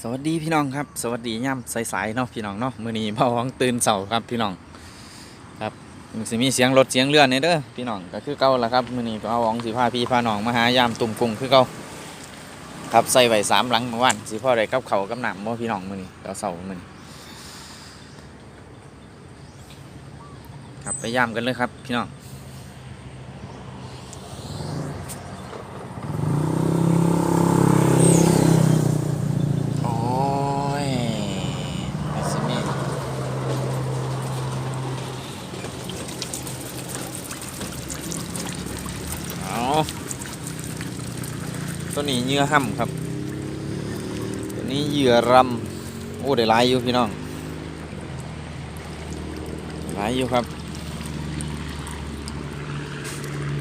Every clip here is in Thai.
สวัสดีพี่น้องครับ สวัสดีย่ำสายๆเนาะพี่น้องเนาะมื้อนี้พ่อของตื่นเสาครับพี่น้องครับมันสิมีเสียงรถเสียงเรือในเด้อพี่น้องก็คือเก่าละครับมื้อนี้พ่อของสิพาพี่พาน้องมาหายามตุ่มกุ้งคือเก่าครับใส่ไว้สามหลังเมื่อวานสิพ่อได้กับเขากับหน้ำบ่พี่น้องมื้อนี้เดี๋ยวเสามื้อนี้ครับไปยามกันเลยครับพี่น้อง โอ้ยไอ้สิมีเอา ตัวนี้เหยื่อห่ำครับ ตัวนี้เหยื่อรำโอ้ได้หลายอยู่พี่น้องหลายอยู่ครับ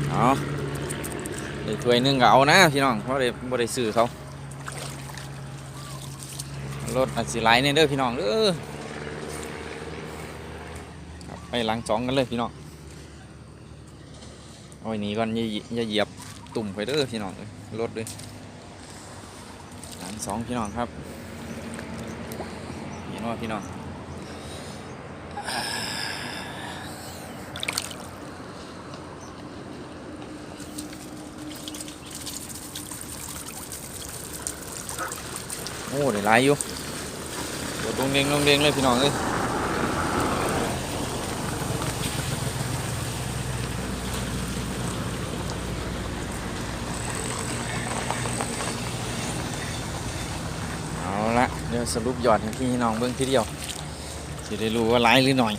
เอาได้ถ้วยนึงก็เอานะพี่น้องเพราะได้บ่ได้ซื้อเขารถอาจสิไหลเนี่ยเด้อพี่น้องเด้อไปหลังสองกันเลยพี่น้องเอาไว้หนี้ก่อนอย่าเหยีอย่ยบตุ่มไปเด้อพี่น้องเอ้ยรถเลย สองพี่น้องครับพี่น้องพี่น้องโอ้ได้หลายอยู่โดดลงเด้งลงเด้งเลยพี่น้องเลยเอาละเดี๋ยวสรุปยอดให้พี่น้องเบิ่งทีเดียวจะได้รู้ว่าหลายหรือหน่อย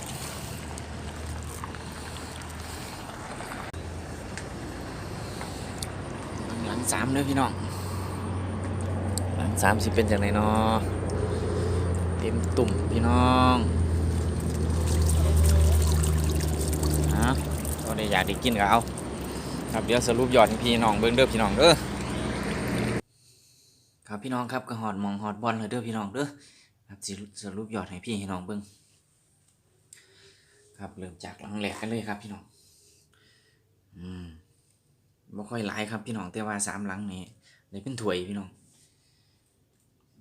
หลังสามเลยพี่น้อง หลังสามสิเป็นจากไหนเนาะเต็มตุ่มพี่น้องฮะก็ได้อยากได้กินก็เอาครับเดี๋ยวสรุปยอดให้พี่น้องเบิ้องเด้อพี่น้องเด้อ ครับพี่น้องครับก็หอดมองหอดบอลเลยเด้อพี่น้องเด้อครับสรุปยอดให้พี่ให้น้องเบิ้งครับเริ่มจากหลังแหลกกันเลยครับพี่น้อง อืมบ่ค่อยหลายครับพี่น้องแต่ว่าสามหลังนี่ได้เป็นถ้วยพี่น้อง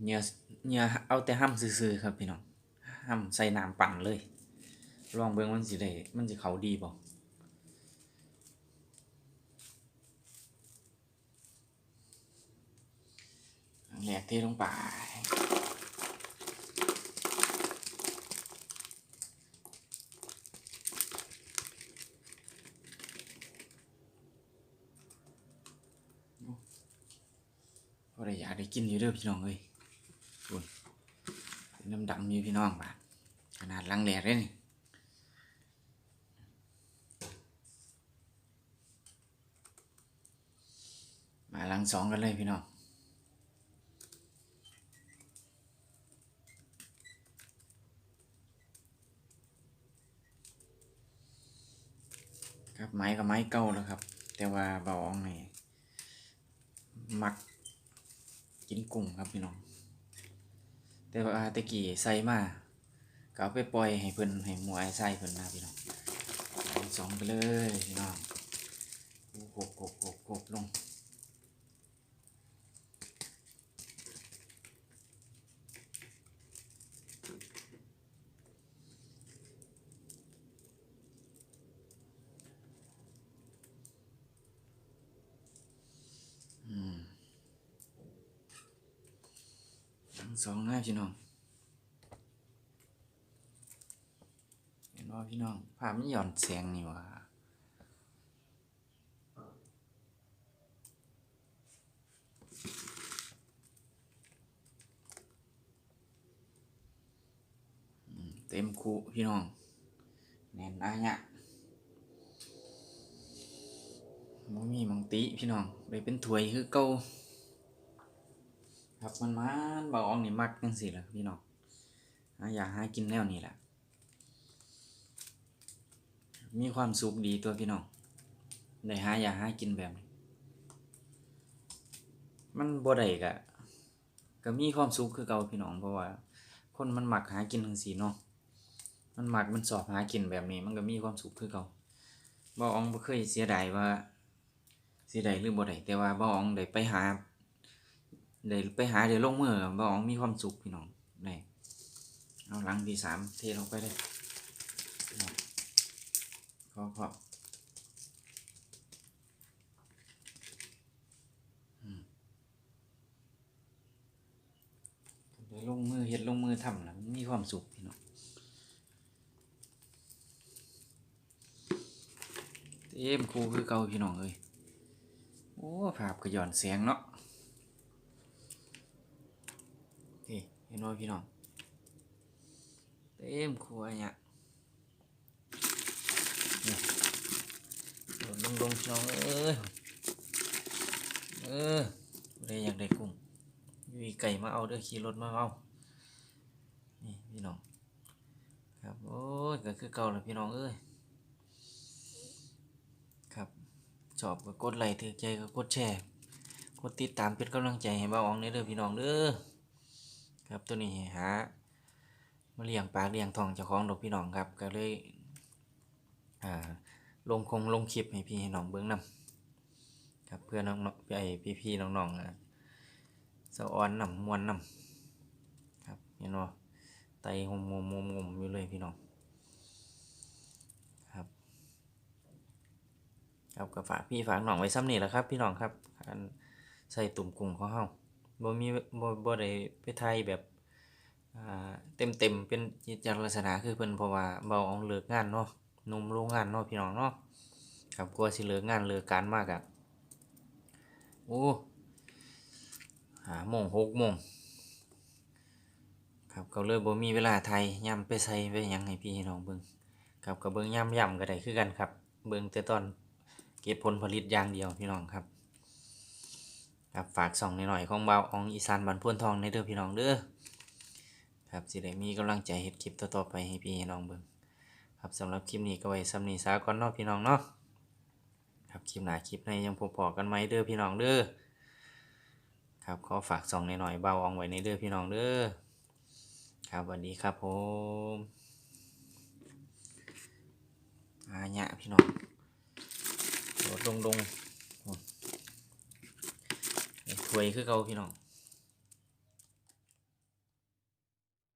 เนี่ยเนี่ยเอาแต่ห้ำซื่อๆครับพี่น้องห้ำใส่น้ำปั่นเลย ลองเบิ่งมันสิได้มันสิเขาดีบ่ อันกเทลงไปพอได้อยากได้กินอยู่เด้อพี่น้องเอ้ยน้ำดำอยู่พี่น้องบาขนาดลังแหลกเลยนี่มาลังสองกันเลยพี่น้อง ครับไม้กับไม้เก่าแล้วครับ แต่ว่าเบาอ่องนี่มักกินกุ้งครับพี่น้อง แต่ว่าตะกี้ใส่มาก็เอาไปปล่อยให้เพิ่นให้หมูไอใส่เพิ่นนะพี่น้องสองไปเลยพี่น้องโอ้โหกบโกบโกบลง ทั้งสองนะพี่น้อง เห็นว่าพี่น้อง ภาพมันหย่อนเสียงนี่ว่าเต็มคูพี่น้องแน่นอะเนี่ยมันมีมังติพี่น้องเลยเป็นถวยคือเก่า ครับมันมันเบาอ่องนี่มักจังสิล่ะพี่น้องอยากหากินแนวนี้แหละมีความสุขดีตัวพี่น้องได้หาอยากหากินแบบนี้มันบ่ได้กะก็มีความสุขคือเก่าพี่น้องเพราะว่า คนมันหมักหากินจังซี่เนาะมันหมักมันสอบหากินแบบนี้ มันก็มีความสุขคือเก่าบ่อองบ่เคยเสียดายว่าเสียดายหรือบ่ได้แต่ว่าบ่อองได้ไปหา ได้ไปหาเดี๋ยวลงมือบ่อ๋องมีความสุขพี่น้องนี่เอาหลังที่สามเทลงไปเลยพองขอขอบอืมได้ลงมือเฮ็ดลงมือทำนะมีความสุขพี่น้องเต็มคูคือเก่าพี่น้องเอ้ยโอ้ภาพก็ย้อนแสงเนาะ นี่ เห็นว่าพี่น้องเต็มครัวเนี่ยโดดลงลงพี่น้องเอ้ยเออผู้อยากได้กุ้งอยู่อีไก่มาเอาเด้อขี่รถมาเอานี่พี่น้องครับโอ้ยก็คือเก่าแล้วพี่น้องเอ้ยครับชอบก็กดไลค์ถือใจก็กดแชร์กดติดตามเป็นกำลังใจให้บ้าอ๋องเด้อพี่น้องเด้อ ครับตัวนี้หามาเลี้ยงปลาเลี้ยงทองเจ้าของดอกพี่น้องครับก็เลยอ่าลงคงลงคลิปให้พี่ให้น้องเบิ้องนำครับเพื่อน้องๆไอพี่พี่น้องๆอะสะออนนำมวนนำครับเห็นบ่ไตงมงมงมอยู่เลยพี่น้องครับครับก็ฝากพี่ฝากน้องไว้ซ้ำนี่แหละครับ พี่น้องครับใส่ตุ่มกุ้งของเฮา บ่มีบ่บ่ได้ไปถ่ายแบบอ่าเต็มเป็นกิจลักษณะคือเพิ่นเพราะว่าเบาเอาเลิกงานเนาะนุ่มโรงงานเนาะพี่น้องเนาะครับกลัวสิเลิกงานเลิกการมากอะโอ้หาโมงหกโมงครับก็เลยบ่มีเวลาถ่ายย่ำไปใส่ไปยังให้พี่น้องเบิ่งครับก็เบิ่งย่ำย่ำก็ได้คือกันครับ เบิ่งแต่ตอนเก็บผลผลิตอย่างเดียวพี่น้องครับ ครับฝากส่องหน่อยๆของเบาอองอีสานบันพ่นทองในเด้อพี่น้องเด้อครับสิได้มีกำลังใจเฮ็ดคลิปต่อๆไปให้พี่น้องเบิ่งครับสำหรับคลิปนี้ก็ไว้สำนี้ซาก่อนเนาะพี่น้องเนาะครับคลิปหน้าคลิปในยังพบพอกันไหมเด้อพี่น้องเด้อครับขอฝากส่องหน่อยๆเบาอองไว้ในเด้อพี่น้องเด้อครับสวัสดีครับผมอาญะพี่น้องโดดลงลง ถวยคือเก่าพี่น้อง